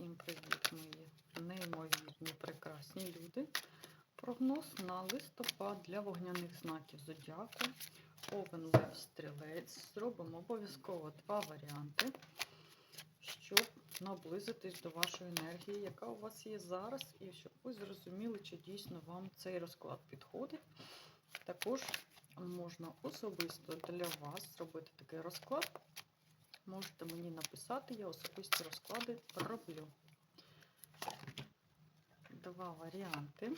Всім привіт, мої неймовірні, прекрасні люди. Прогноз на листопад для вогняних знаків зодіаку. Овен Лев Стрілець. Зробимо обов'язково два варіанти, щоб наблизитись до вашої енергії, яка у вас є зараз, і щоб ви зрозуміли, чи дійсно вам цей розклад підходить. Також можна особисто для вас зробити такий розклад. Можете мені написати, я особисті розклади роблю. Два варіанти.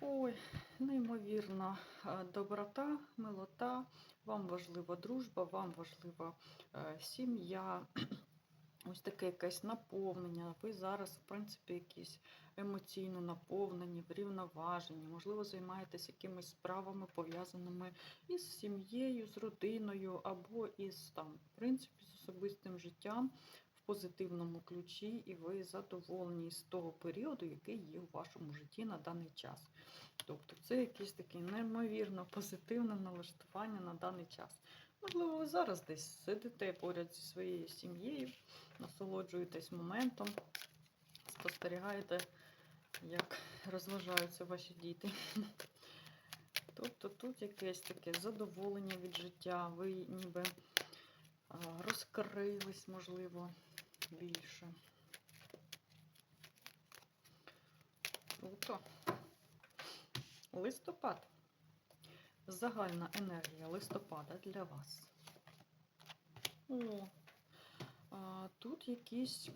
Ой, неймовірна е, доброта, милота. Вам важлива дружба, вам важлива е, сім'я. Ось таке якесь наповнення. Ви зараз, в принципі, якісь емоційно наповнені, врівноважені, можливо, займаєтесь якимись справами, пов'язаними із сім'єю, з родиною, або із там, в принципі, з особистим життям в позитивному ключі, і ви задоволені з того періоду, який є у вашому житті на даний час. Тобто це якесь таке неймовірно позитивне налаштування на даний час. Можливо, ви зараз десь сидите поряд зі своєю сім'єю, насолоджуєтесь моментом, спостерігаєте, як розважаються ваші діти. Тобто тут якесь таке задоволення від життя, ви ніби розкрились, можливо, більше. Круто. Листопад. Загальна енергія листопада для вас. О, а, тут якісь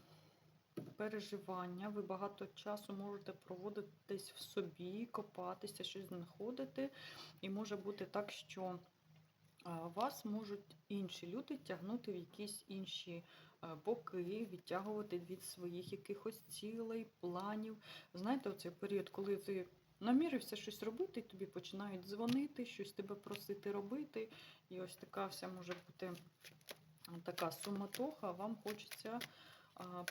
переживання. Ви багато часу можете проводити десь в собі, копатися, щось знаходити. І може бути так, що вас можуть інші люди тягнути в якісь інші боки, відтягувати від своїх якихось цілей, планів. Знаєте, оцей період, коли ти намірився щось робити, тобі починають дзвонити, щось тебе просити робити. І ось така вся може бути така суматоха, вам хочеться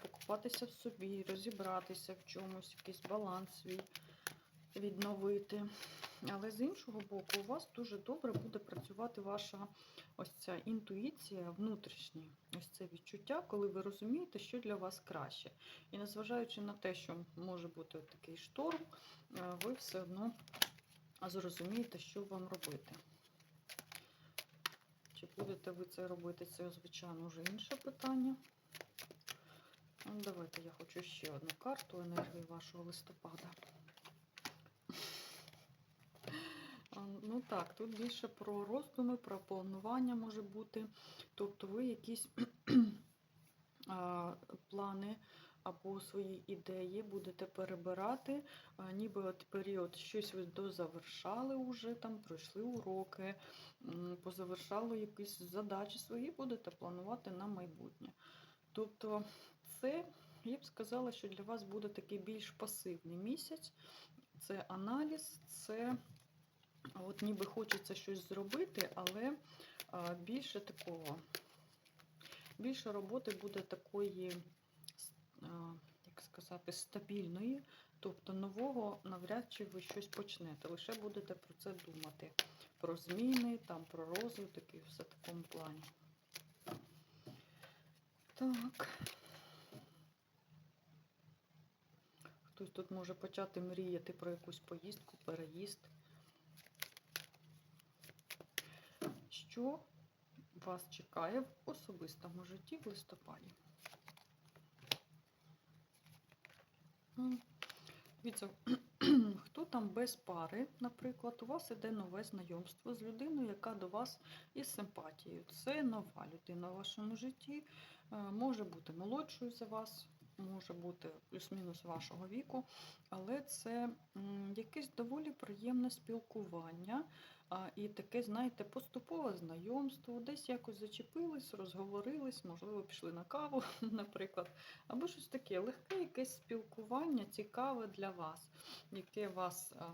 покупатися в собі, розібратися в чомусь, якийсь баланс свій відновити. Але з іншого боку, у вас дуже добре буде працювати ваша ось ця інтуїція внутрішня, ось це відчуття, коли ви розумієте, що для вас краще. І незважаючи на те, що може бути такий шторм, е, ви все одно зрозумієте, що вам робити. Чи будете ви це робити, це, звичайно, вже інше питання. Ну, Давайте я хочу ще одну карту енергії вашого листопада. Ну так, тут більше про роздуми, про планування може бути. Тобто ви якісь плани або свої ідеї будете перебирати, ніби от період щось ви дозавершали вже, там пройшли уроки, позавершали якісь задачі свої, будете планувати на майбутнє. Тобто це, я б сказала, що для вас буде такий більш пасивний місяць. Це аналіз, це от ніби хочеться щось зробити, але більше такого, більше роботи буде такої, як сказати, стабільної. Тобто нового навряд чи ви щось почнете. Лише будете про це думати. Про зміни, там, про розвиток і все в такому плані. Так. Хтось тут може почати мріяти про якусь поїздку, переїзд. Що вас чекає в особистому житті в листопаді? Дивіться, хто там без пари, наприклад, у вас іде нове знайомство з людиною, яка до вас із симпатією. Це нова людина в вашому житті, е, може бути молодшою за вас, може бути плюс-мінус вашого віку, але це якесь доволі приємне спілкування. А, І таке, знаєте, поступове знайомство, десь якось зачепились, розговорились, можливо, пішли на каву, наприклад, або щось таке легке якесь спілкування, цікаве для вас, яке вас а,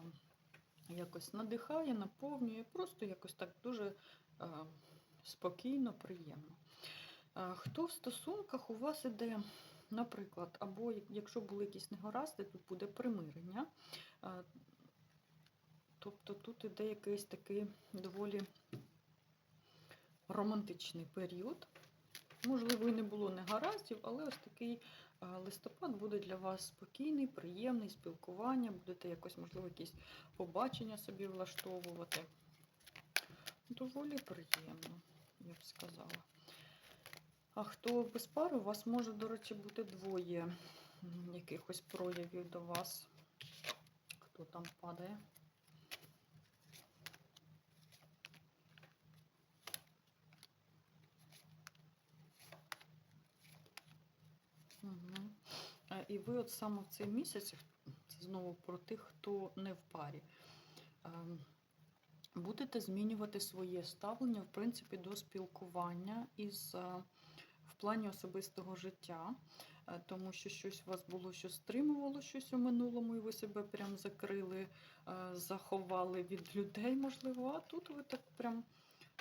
якось надихає, наповнює, просто якось так дуже а, спокійно, приємно. А, Хто в стосунках у вас іде, наприклад, або якщо були якісь негаразди, тут буде примирення. Тобто тут іде якийсь такий доволі романтичний період. Можливо, і не було негараздів, але ось такий е, листопад буде для вас спокійний, приємний, спілкування, будете якось, можливо, якісь побачення собі влаштовувати. Доволі приємно, я б сказала. А хто без пари, у вас може, до речі, бути двоє якихось проявів до вас. Хто там падає? Угу. І ви от саме в цей місяць, це знову про тих, хто не в парі, ем, будете змінювати своє ставлення, в принципі, до спілкування із е, в плані особистого життя, е, тому що щось у вас було, що стримувало щось у минулому, і ви себе прям закрили, е, заховали від людей, можливо, а тут ви так прям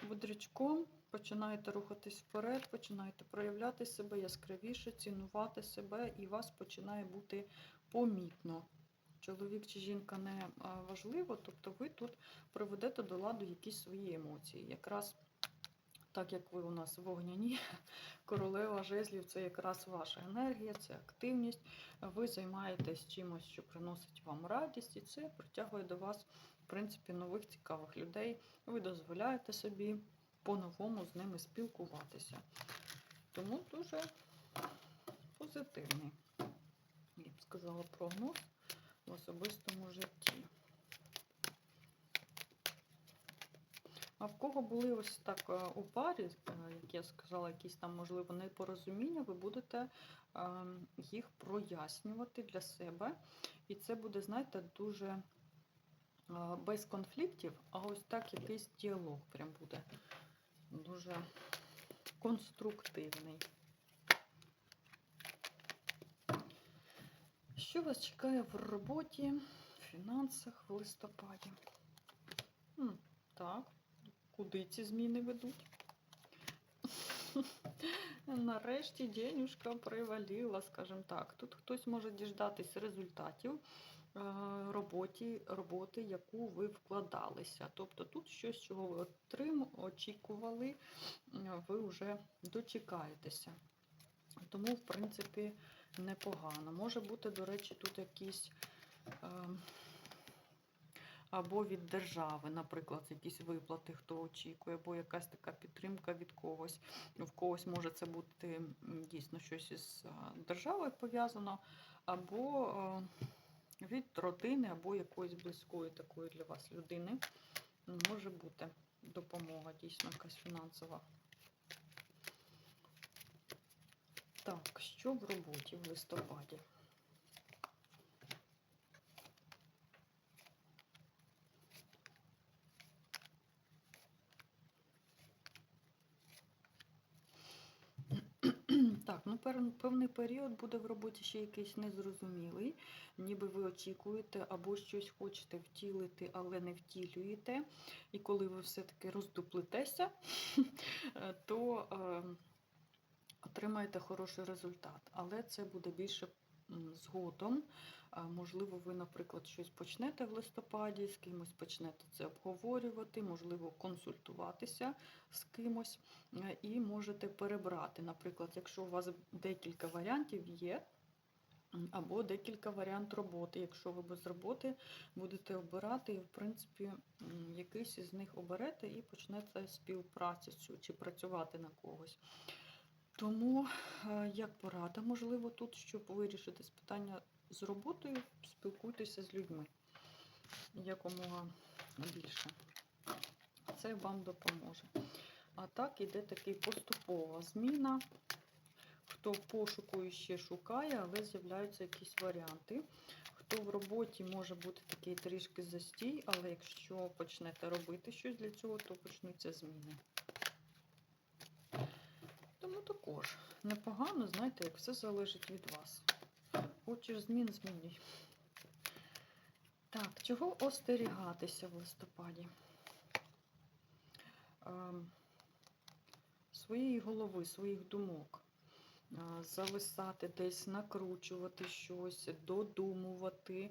бодрячком починаєте рухатись вперед, починаєте проявляти себе яскравіше, цінувати себе, і вас починає бути помітно. Чоловік чи жінка не важливо, тобто ви тут приведете до ладу якісь свої емоції. Якраз так як ви у нас вогняні, королева жезлів це якраз ваша енергія, це активність. Ви займаєтесь чимось, що приносить вам радість, і це притягує до вас, в принципі, нових цікавих людей. Ви дозволяєте собі по-новому з ними спілкуватися. Тому дуже позитивний, я б сказала, прогноз в особистому житті. А в кого були ось так е, у парі, е, як я сказала, якісь там, можливо, непорозуміння, ви будете е, їх прояснювати для себе. І це буде, знаєте, дуже е, без конфліктів, а ось так якийсь діалог прям буде дуже конструктивний. Що вас чекає в роботі, в фінансах в листопаді? М, так, куди ці зміни ведуть? Нарешті денюшка приваліла, скажімо так. Тут хтось може діждатись результатів роботі, роботи, яку ви вкладалися. Тобто тут щось, чого ви отрим, очікували, е, ви вже дочекаєтеся. Тому, в принципі, непогано. Може бути, до речі, тут якісь. е, або від держави, наприклад, якісь виплати, хто очікує, або якась така підтримка від когось. В когось може це бути дійсно щось із а, державою пов'язано, або е, від родини, або якоїсь близької такої для вас людини. Може бути допомога, дійсно якась фінансова. Так, що в роботі в листопаді? Так, ну пер- певний період буде в роботі ще якийсь незрозумілий, ніби ви очікуєте або щось хочете втілити, але не втілюєте. І коли ви все-таки роздуплетеся, то е, отримаєте хороший результат. Але це буде більше згодом. Можливо, ви, наприклад, щось почнете в листопаді, з кимось почнете це обговорювати, можливо, консультуватися з кимось е, і можете перебрати. Наприклад, якщо у вас декілька варіантів є, або декілька варіант роботи. Якщо ви без роботи будете обирати, і, в принципі, якийсь із них оберете і почнете співпрацю чи працювати на когось. Тому, е, як порада, можливо, тут, щоб вирішити з питання з роботою, спілкуйтеся з людьми якомога більше. Це вам допоможе. А так іде такий поступова зміна. Хто в пошуку ще шукає, але з'являються якісь варіанти. Хто в роботі може бути такий трішки застій, але якщо почнете робити щось для цього, то почнуться зміни. Також непогано, знаєте, як все залежить від вас. Хочеш змін, змінюй. Так, чого остерігатися в листопаді? Ем, своєї голови, своїх думок. Е, Зависати десь, накручувати щось, додумувати.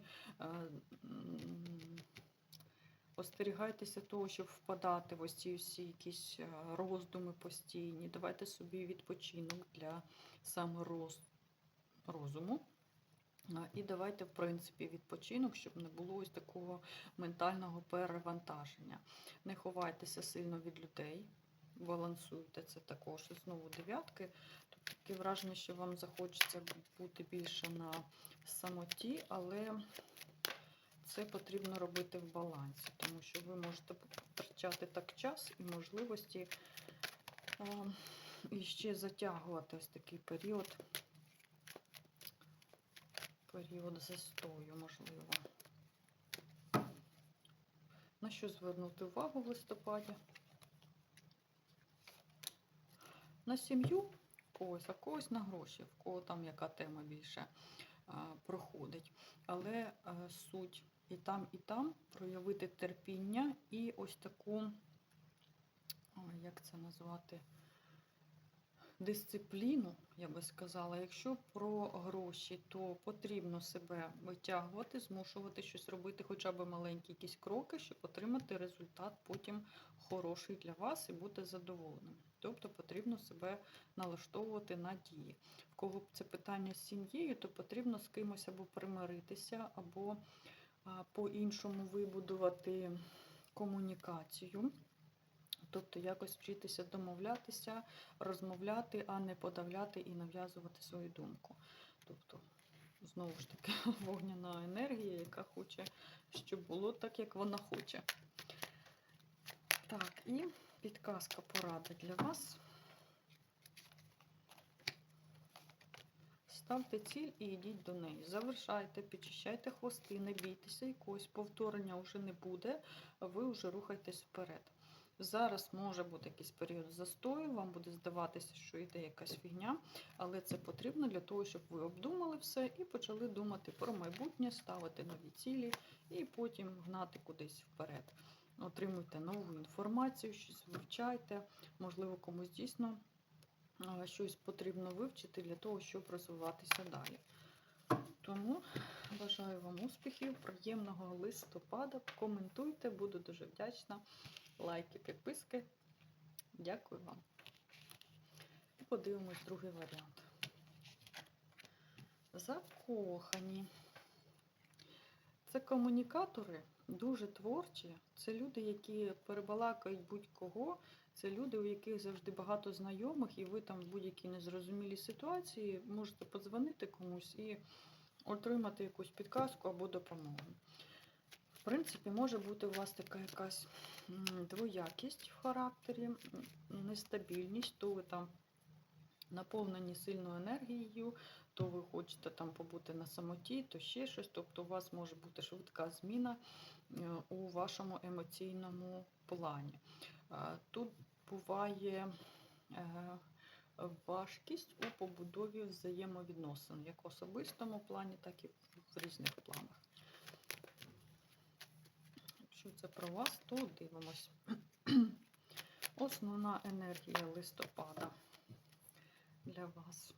Остерігайтеся того, щоб впадати в ось ці всі якісь е, роздуми постійні. Давайте собі відпочинок для саме роз... розуму. І давайте, в принципі, відпочинок, щоб не було ось такого ментального перевантаження. Не ховайтеся сильно від людей, балансуйте це також. Знову дев'ятки. Тут таке враження, що вам захочеться бути більше на самоті, але це потрібно робити в балансі, тому що ви можете втрачати так час і можливості а, і ще затягувати ось такий період, період застою, можливо. На що звернути увагу в листопаді? На сім'ю когось, а когось на гроші, в кого там яка тема більше а, проходить. Але а, суть і там, і там проявити терпіння і ось таку, як це назвати, дисципліну, я би сказала. Якщо про гроші, то потрібно себе витягувати, змушувати щось робити, хоча б маленькі якісь кроки, щоб отримати результат потім хороший для вас і бути задоволеним. Тобто потрібно себе налаштовувати на дії. В кого б це питання з сім'єю, то потрібно з кимось або примиритися, або по-іншому вибудувати комунікацію. Тобто якось вчитися домовлятися, розмовляти, а не подавляти і нав'язувати свою думку. Тобто, знову ж таки, вогняна енергія, яка хоче, щоб було так, як вона хоче. Так, і підказка порада для вас. Ставте ціль і йдіть до неї. Завершайте, підчищайте хвости, не бійтеся якогось повторення вже не буде, ви вже рухайтесь вперед. Зараз може бути якийсь період застою, вам буде здаватися, що йде якась фігня, але це потрібно для того, щоб ви обдумали все і почали думати про майбутнє, ставити нові цілі і потім гнати кудись вперед. Отримуйте нову інформацію, щось вивчайте, можливо, комусь дійсно щось потрібно вивчити для того, щоб розвиватися далі. Тому бажаю вам успіхів, приємного листопада. Коментуйте, буду дуже вдячна. Лайки, підписки. Дякую вам. І подивимось другий варіант. Закохані. Це комунікатори дуже творчі. Це люди, які перебалакають будь-кого. Це люди, у яких завжди багато знайомих, і ви там в будь-якій незрозумілій ситуації можете подзвонити комусь і отримати якусь підказку або допомогу. В принципі, може бути у вас така якась двоякість в характері, нестабільність, то ви там наповнені сильною енергією, то ви хочете там побути на самоті, то ще щось. Тобто у вас може бути швидка зміна е, у вашому емоційному плані. Тут буває е, важкість у побудові взаємовідносин, як в особистому плані, так і в різних планах. Якщо це про вас, то дивимось. Основна енергія листопада для вас.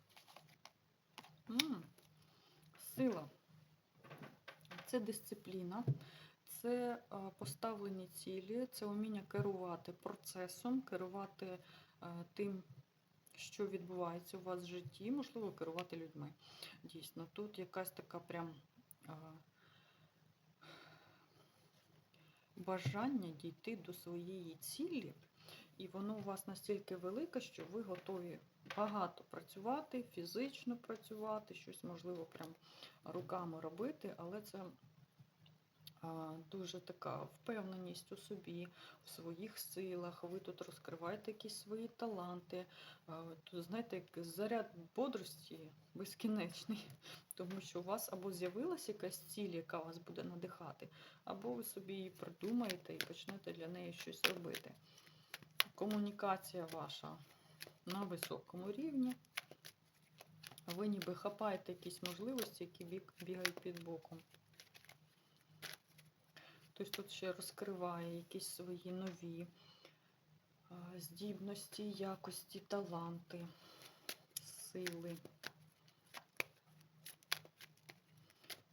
Сила. Це дисципліна, це поставлені цілі, це вміння керувати процесом, керувати тим, що відбувається у вас в житті, можливо, керувати людьми. Дійсно, тут якась така прям бажання дійти до своєї цілі, і воно у вас настільки велике, що ви готові багато працювати, фізично працювати, щось можливо прям руками робити, але це дуже така впевненість у собі, в своїх силах. Ви тут розкриваєте якісь свої таланти. Тут, знаєте, як заряд бодрості безкінечний, тому що у вас або з'явилася якась ціль, яка вас буде надихати, або ви собі її придумаєте і почнете для неї щось робити. Комунікація ваша на високому рівні. Ви ніби хапаєте якісь можливості, які бігають під боком. Тобто тут ще розкриває якісь свої нові здібності, якості, таланти, сили.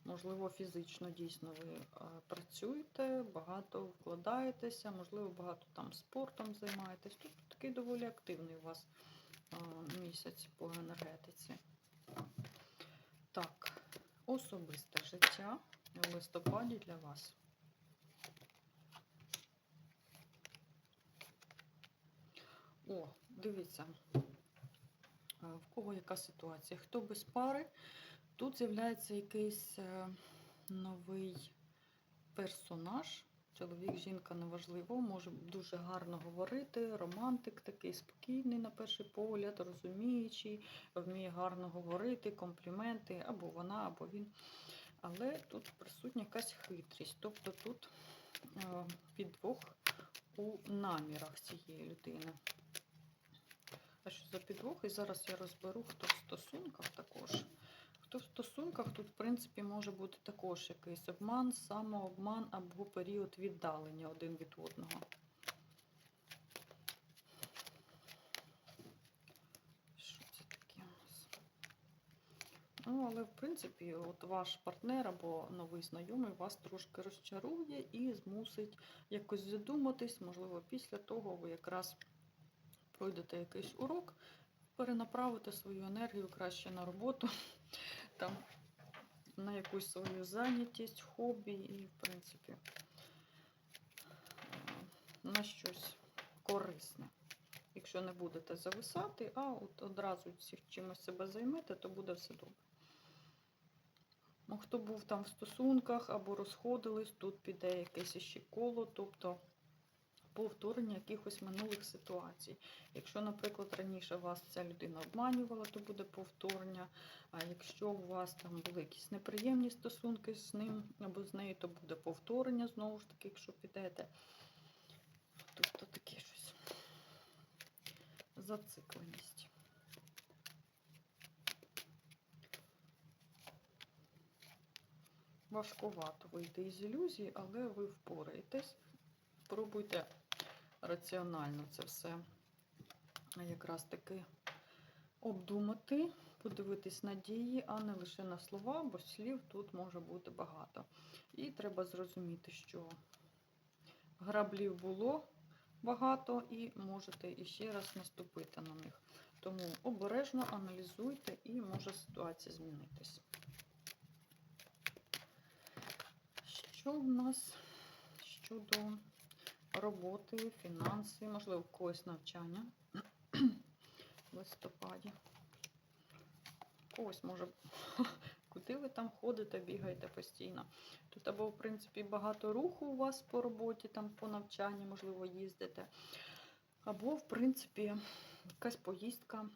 Можливо, фізично дійсно ви е, працюєте, багато вкладаєтеся, можливо, багато там спортом займаєтесь. Тут такий доволі активний у вас е, місяць по енергетиці. Так, особисте життя в листопаді для вас. О, дивіться, в кого яка ситуація. Хто без пари, тут з'являється якийсь е, новий персонаж. Чоловік, жінка неважливо, може дуже гарно говорити, романтик такий спокійний на перший погляд, розуміючий, вміє гарно говорити, компліменти, або вона, або він. Але тут присутня якась хитрість. Тобто тут е, підвох у намірах цієї людини. Підвох? І зараз я розберу, хто в стосунках також. Хто в стосунках, тут, в принципі, може бути також якийсь обман, самообман або період віддалення один від одного. Ну, але, в принципі, от ваш партнер або новий знайомий вас трошки розчарує і змусить якось задуматись. Можливо, після того ви якраз пройдете якийсь урок, перенаправите свою енергію краще на роботу, там, на якусь свою зайнятість, хобі і, в принципі, е, на щось корисне. Якщо не будете зависати, а от одразу чимось себе займете, то буде все добре. Ну, хто був там в стосунках або розходились, тут піде якесь іще коло, тобто повторення якихось минулих ситуацій. Якщо, наприклад, раніше вас ця людина обманювала, то буде повторення. А якщо у вас там були якісь неприємні стосунки з ним або з нею, то буде повторення знову ж таки, якщо підете. Тобто таке щось. Зацикленість. Важкувато вийти із ілюзії, але ви впораєтесь. Пробуйте раціонально це все якраз таки обдумати, подивитись на дії, а не лише на слова, бо слів тут може бути багато. І треба зрозуміти, що граблів було багато і можете іще раз наступити на них. Тому обережно аналізуйте і може ситуація змінитись. Що в нас щодо роботи, фінанси, можливо, когось навчання в листопаді. Когось може, куди ви там ходите, бігаєте постійно. Тут або, в принципі, багато руху у вас по роботі, там по навчанні, можливо, їздите. Або, в принципі, якась поїздка,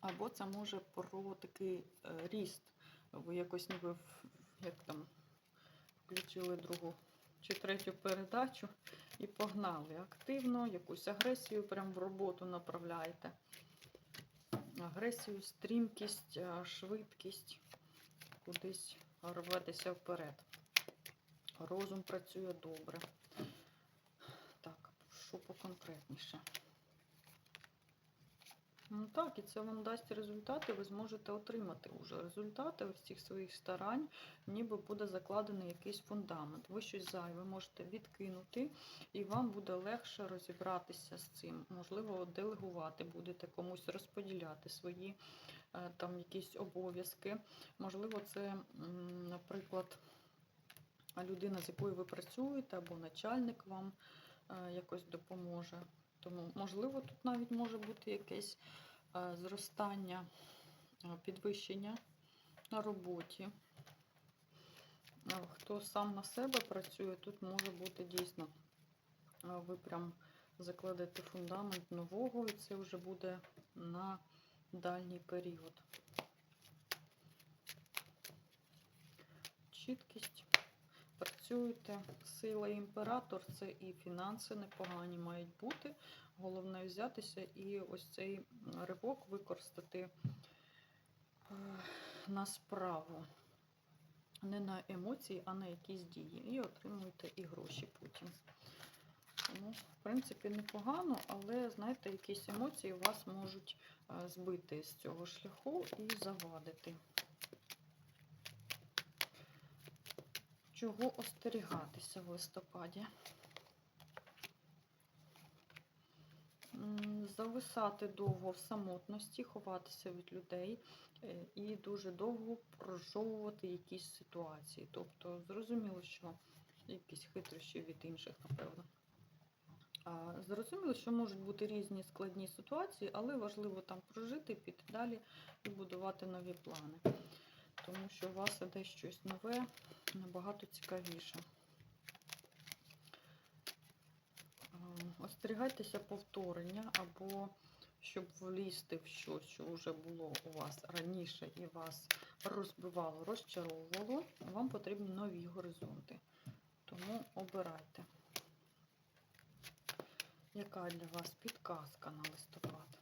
або це може про такий е, ріст. Ви якось ніби як там включили другу чи третю передачу і погнали активно, якусь агресію прям в роботу направляєте. Агресію, стрімкість, швидкість, кудись рветеся вперед. Розум працює добре. Так, що поконкретніше. Ну так, і це вам дасть результати, ви зможете отримати вже результати ось цих своїх старань, ніби буде закладений якийсь фундамент. Ви щось зайве можете відкинути, і вам буде легше розібратися з цим. Можливо, делегувати будете комусь розподіляти свої е, там якісь обов'язки. Можливо, це, наприклад, людина, з якою ви працюєте, або начальник вам е, якось допоможе. Тому, можливо, тут навіть може бути якесь е, зростання, е, підвищення на роботі. Е, Хто сам на себе працює, тут може бути дійсно, ви прям закладете фундамент нового, і це вже буде на дальній період. Чіткість. Працюєте, сила імператор, це і фінанси непогані мають бути. Головне взятися і ось цей ривок використати е, на справу. Не на емоції, а на якісь дії. І отримуєте і гроші потім. Тому, в принципі, непогано, але, знаєте, якісь емоції вас можуть е, збити з цього шляху і завадити. Чого остерігатися в листопаді? Зависати довго в самотності, ховатися від людей е, і дуже довго прожовувати якісь ситуації. Тобто, зрозуміло, що якісь хитрощі від інших, напевно. Зрозуміло, що можуть бути різні складні ситуації, але важливо там прожити, піти далі і будувати нові плани. Тому що у вас іде щось нове, набагато цікавіше. Ем, Остерігайтеся повторення або щоб влізти в щось, що вже було у вас раніше і вас розбивало, розчаровувало, вам потрібні нові горизонти. Тому обирайте. Яка для вас підказка на листопад?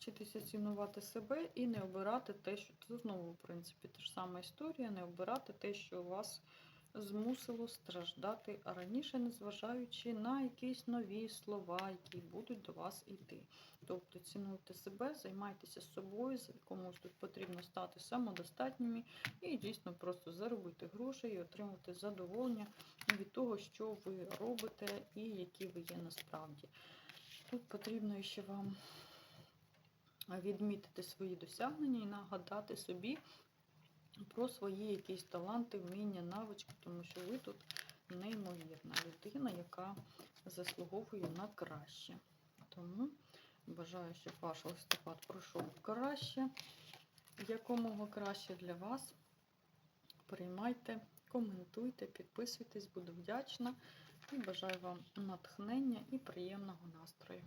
Вчитися цінувати себе і не обирати те, що це знову, в принципі, та ж сама історія, не обирати те, що вас змусило страждати раніше, незважаючи на якісь нові слова, які будуть до вас йти. Тобто цінуйте себе, займайтеся собою, комусь тут потрібно стати самодостатніми і дійсно просто заробити гроші і отримати задоволення від того, що ви робите і які ви є насправді. Тут потрібно ще вам відмітити свої досягнення і нагадати собі про свої якісь таланти, вміння, навички, тому що ви тут неймовірна людина, яка заслуговує на краще. Тому бажаю, щоб ваш листопад пройшов краще, якомога краще для вас. Приймайте, коментуйте, підписуйтесь, буду вдячна і бажаю вам натхнення і приємного настрою.